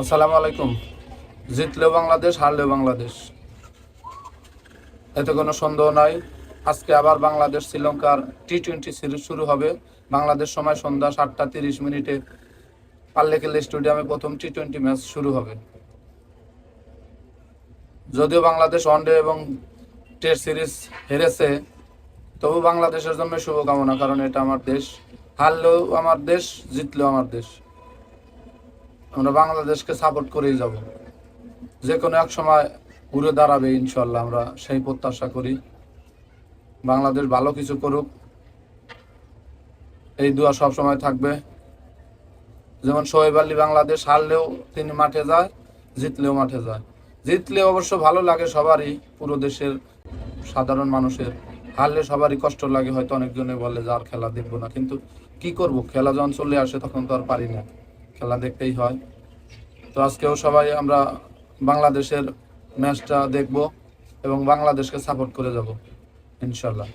আসসালামু আলাইকুম। জিতলেও বাংলাদেশ, হারলেও বাংলাদেশ। এতে কোনো সন্দেহ নাই। আজকে আবার বাংলাদেশ শ্রীলঙ্কার টি টোয়েন্টি সিরিজ শুরু হবে। বাংলাদেশ সময় সন্ধ্যা সাতটা তিরিশ মিনিটে পাল্লেকেল স্টেডিয়ামে প্রথম টি টোয়েন্টি ম্যাচ শুরু হবে। যদিও বাংলাদেশ ওয়ানডে এবং টেস্ট সিরিজ হেরেছে, তবু বাংলাদেশের জন্য শুভকামনা, কারণ এটা আমার দেশ। হারলেও আমার দেশ, জিতলেও আমার দেশ। আমরা বাংলাদেশকে সাপোর্ট করেই যাব। যে কোনো এক সময় ঘুরে দাঁড়াবে ইনশাল্লাহ আমরা সেই প্রত্যাশা করি। বাংলাদেশ ভালো কিছু করুক। এই দোয়া সব সময় থাকবে। যেমন শোয়েব আলী বাংলাদেশ হারলেও তিনি মাঠে যায়, জিতলেও মাঠে যায়। জিতলে অবশ্য ভালো লাগে সবারই, পুরো দেশের সাধারণ মানুষের। হারলে সবারই কষ্ট লাগে, হয়তো অনেকজনে বলে যার খেলা দেখব না। কিন্তু কি করব? খেলা যখন চলে আসে তখন তো আর পারি না। খেলা দেখতেই হয়। তো আজকেও সবাই আমরা বাংলাদেশের ম্যাচটা দেখব এবং বাংলাদেশকে সাপোর্ট করে যাব, ইনশাল্লাহ।